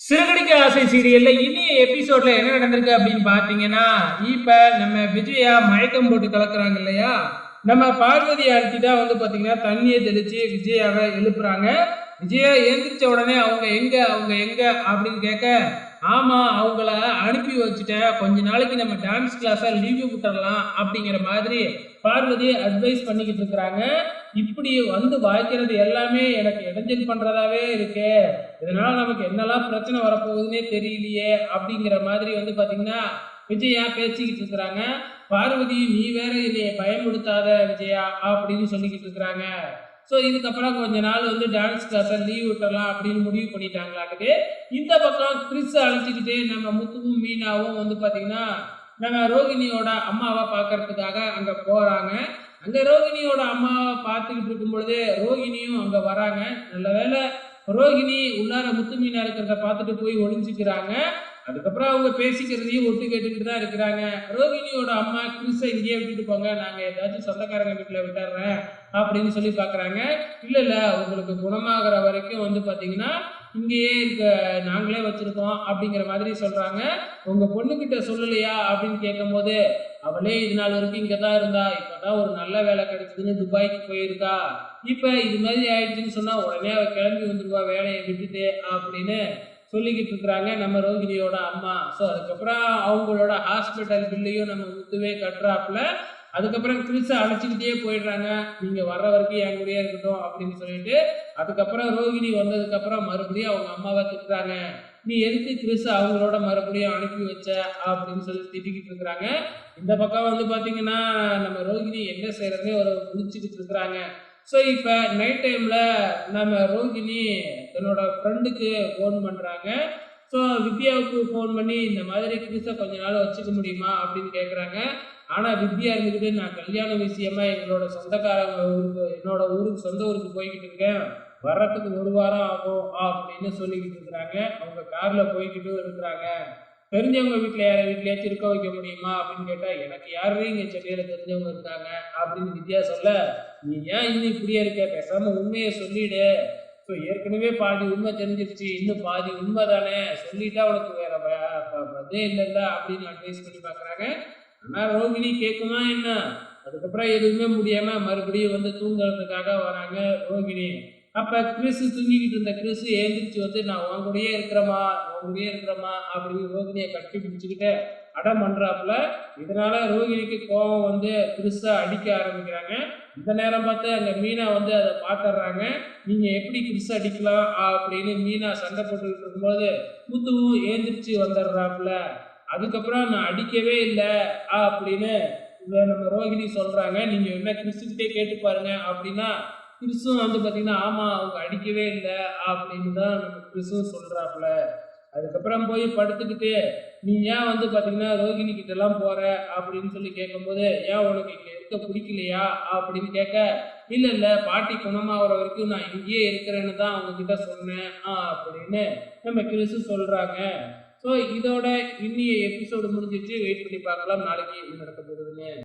சிறுகடிக்க ஆசை சீரியல்ல இனி எபிசோட்ல என்ன நடந்திருக்கு அப்படின்னு பாத்தீங்கன்னா இப்ப நம்ம விஜயா மயக்கம் போட்டு கலக்குறாங்க இல்லையா? நம்ம பார்வதி ஆண்டி தான் வந்து பாத்தீங்கன்னா தண்ணியை தெளிச்சு விஜயாவை எழுப்புறாங்க. விஜயா எழுந்திரிச்ச உடனே அவங்க எங்க அவங்க எங்க அப்படின்னு கேட்க ஆமாம் அவங்கள அனுப்பி வச்சுட்டேன். கொஞ்ச நாளைக்கு நம்ம டான்ஸ் கிளாஸை லீவு விட்டுடலாம் அப்படிங்கிற மாதிரி பார்வதி அட்வைஸ் பண்ணிக்கிட்டு இருக்கிறாங்க. இப்படி வந்து வாய்க்கிறது எல்லாமே எனக்கு இடைஞ்சல் பண்ணுறதாவே இருக்கு. இதனால் நமக்கு என்னெல்லாம் பிரச்சனை வரப்போகுதுன்னே தெரியலையே அப்படிங்கிற மாதிரி வந்து பார்த்திங்கன்னா விஜயா பேசிக்கிட்டு இருக்கிறாங்க. பார்வதி நீ வேற இதையை பயன்படுத்தாத விஜயா அப்படின்னு சொல்லிக்கிட்டு இருக்கிறாங்க. ஸோ இதுக்கப்புறம் கொஞ்ச நாள் வந்து டான்ஸ் கிளாஸை லீவ் விட்டலாம் அப்படின்னு முடிவு பண்ணிட்டாங்களாட்டுக்கு. இந்த பக்கம் கிறிஸ் அழைச்சிக்கிட்டு நம்ம முத்துவும் மீனாவும் வந்து பார்த்தீங்கன்னா நம்ம ரோகிணியோட அம்மாவை பார்க்கறதுக்காக அங்கே போகிறாங்க அங்கே ரோகிணியோட அம்மாவை பார்த்துக்கிட்டு இருக்கும் பொழுது ரோகிணியும் அங்கே வராங்க. நல்ல வேளை ரோகிணி உள்ளார முத்து மீனா இருக்கிறத பார்த்துட்டு போய் ஒழிஞ்சிக்கிறாங்க அதுக்கப்புறம் அவங்க பேசிக்கிறதையும் ஒட்டு கேட்டுக்கிட்டு தான் இருக்கிறாங்க. ரோகிணியோட அம்மா கிறிஸை இங்கேயே விட்டுட்டு போங்க. நாங்கள் ஏதாச்சும் சொந்தக்காரங்க வீட்டில் விட்டுறேன் அப்படின்னு சொல்லி பார்க்குறாங்க இல்லை இல்லை உங்களுக்கு குணமாகிற வரைக்கும் வந்து பார்த்தீங்கன்னா இங்கேயே இருக்க நாங்களே வச்சுருக்கோம் அப்படிங்கிற மாதிரி சொல்கிறாங்க உங்கள் பொண்ணுக்கிட்ட சொல்லலையா அப்படின்னு கேட்கும்போது அவளே இது நாள் வரைக்கும் இங்கே தான் இருந்தா. இப்போ தான் ஒரு நல்ல வேலை கிடைச்சதுன்னு துபாய்க்கு போயிருக்கா. இப்போ இது மாதிரி ஆயிடுச்சுன்னு சொன்னால் உடனே அவள் கிளம்பி வந்துருவா வேலையை விட்டுட்டு அப்படின்னு சொல்லிக்கிட்டு இருக்கிறாங்க நம்ம ரோகிணியோட அம்மா. ஸோ அதுக்கப்புறம் அவங்களோட ஹாஸ்பிட்டல் பில்லையும் நம்ம முத்துவே கட்டுறாப்புல. அதுக்கப்புறம் கிறிஸை அழைச்சிக்கிட்டே போயிடுறாங்க. நீங்கள் வர்ற வரைக்கும் என் கூடயே இருக்கட்டும் அப்படின்னு சொல்லிட்டு அதுக்கப்புறம் ரோகிணி வந்ததுக்கப்புறம் மறுபடியும் அவங்க அம்மாவை திட்டுறாங்க. நீ எதுக்கு கிறிஸ் அவங்களோட மறுபடியும் அனுப்பி வச்ச? அப்படின்னு சொல்லி திட்டிக்கிட்டு இருக்கிறாங்க. இந்த பக்கம் வந்து பார்த்தீங்கன்னா நம்ம ரோகிணி என்ன செய்யறதுனே ஒரு முடிச்சுக்கிட்டு இருக்கிறாங்க. ஸோ இப்போ நைட் டைமில் நம்ம ரோகிணி தன்னோட ஃப்ரெண்டுக்கு ஃபோன் பண்ணுறாங்க ஸோ வித்யாவுக்கு ஃபோன் பண்ணி இந்த மாதிரி கிறிஸை கொஞ்ச நாள் வச்சுக்க முடியுமா அப்படின்னு கேட்குறாங்க ஆனால் வித்யா இருந்துக்கிட்டு நான் கல்யாண விஷயமா எங்களோட சொந்தக்காரங்க ஊருக்கு என்னோட ஊருக்கு சொந்த ஊருக்கு போய்கிட்டு இருக்கேன். வர்றதுக்கு ஒரு வாரம் ஆகும் அப்படின்னு சொல்லிக்கிட்டு இருக்கிறாங்க. அவங்க காரில் போய்கிட்டும் இருக்கிறாங்க. தெரிஞ்சவங்க வீட்டில் யார் வீட்லயாச்சும் இருக்க வைக்க முடியுமா அப்படின்னு கேட்டால் எனக்கு யாருமே இங்கே சென்னையில் தெரிஞ்சவங்க இருக்காங்க. அப்படின்னு வித்யா சொல்ல நீ ஏன் இன்னும் இப்படியே இருக்க? பேசாமல் உண்மையை சொல்லிடு. ஸோ ஏற்கனவே பாதி உண்மை தெரிஞ்சிருச்சு இன்னும் பாதி உண்மை தானே சொல்லிட்டா உனக்கு வேற ப- இல்லைல்ல அப்படின்னு அட்வைஸ் பண்ணி பார்க்குறாங்க ஆனால் ரோகிணி கேட்குமா என்ன? அதுக்கப்புறம் எதுவுமே முடியாமல் மறுபடியும் வந்து தூங்குறதுக்காக வராங்க ரோகிணி. அப்போ கிறிசு தூங்கிக்கிட்டு இருந்த கிறிசு எழுந்திரிச்சு வந்து நான் உன் கூடயே இருக்கிறமா உன் கூடயே இருக்கிறமா அப்படின்னு ரோகிணியை கட்டி பிடிச்சிக்கிட்டு அடம் பண்ணுறாப்புல இதனால ரோகிணிக்கு கோபம் வந்து கிறிஸை அடிக்க ஆரம்பிக்கிறாங்க. இந்த நேரம் பார்த்து அந்த மீனா வந்து அதை பார்த்துடுறாங்க நீங்கள் எப்படி கிறிஸ் அடிக்கலாம்? அப்படின்னு மீனா சண்டை போட்டுக்கிட்டு இருக்கும்போது முத்துவும் ஏந்திரிச்சு வந்துடுறாப்புல. அதுக்கப்புறம் நான் அடிக்கவே இல்லை அப்படின்னு நம்ம ரோகிணி சொல்கிறாங்க நீங்கள் என்ன கிறிஸ்துக்கிட்டே கேட்டு பாருங்க அப்படின்னா கிறிஸ்துவும் வந்து பார்த்தீங்கன்னா ஆமாம் அவங்க அடிக்கவே இல்லை அப்படின்னு தான் நம்ம கிறிஸ்துவும் சொல்கிறாப்புல அதுக்கப்புறம் போய் படுத்துக்கிட்டு நீ ஏன் வந்து பார்த்தீங்கன்னா ரோகிணி கிட்ட போகிற அப்படின்னு சொல்லி கேட்கும்போது ஏன் உனக்கு இங்கே இருக்க பிடிக்கலையா? அப்படின்னு கேட்க இல்லை இல்லை பாட்டி குணமாகிற வரைக்கும் நான் இங்கேயே இருக்கிறேன்னு தான் அவங்கக்கிட்ட சொன்னேன். ஆ அப்படின்னு நம்ம கிறிஸ்து சொல்கிறாங்க ஸோ இதோட இன்னிய எபிசோடு முடிஞ்சிச்சு வெயிட் பண்ணி பார்க்கலாம். நாளைக்கு என்ன நடக்க போகுதுன்னு.